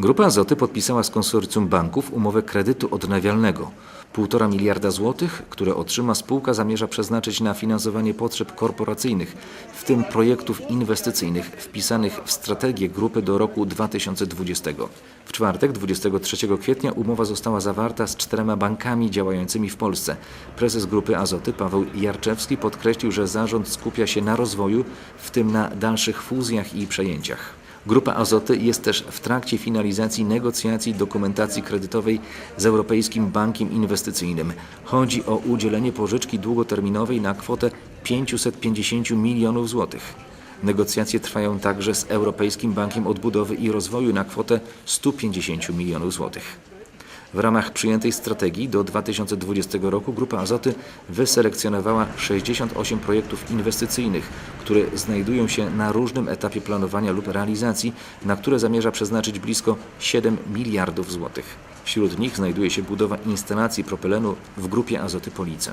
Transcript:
Grupa Azoty podpisała z konsorcjum banków umowę kredytu odnawialnego. Półtora miliarda złotych, które otrzyma spółka zamierza przeznaczyć na finansowanie potrzeb korporacyjnych, w tym projektów inwestycyjnych wpisanych w strategię grupy do roku 2020. W czwartek, 23 kwietnia, umowa została zawarta z czterema bankami działającymi w Polsce. Prezes Grupy Azoty Paweł Jarczewski podkreślił, że zarząd skupia się na rozwoju, w tym na dalszych fuzjach i przejęciach. Grupa Azoty jest też w trakcie finalizacji negocjacji dokumentacji kredytowej z Europejskim Bankiem Inwestycyjnym. Chodzi o udzielenie pożyczki długoterminowej na kwotę 550 milionów złotych. Negocjacje trwają także z Europejskim Bankiem Odbudowy i Rozwoju na kwotę 150 milionów złotych. W ramach przyjętej strategii do 2020 roku Grupa Azoty wyselekcjonowała 68 projektów inwestycyjnych, które znajdują się na różnym etapie planowania lub realizacji, na które zamierza przeznaczyć blisko 7 miliardów złotych. Wśród nich znajduje się budowa instalacji propylenu w Grupie Azoty Police.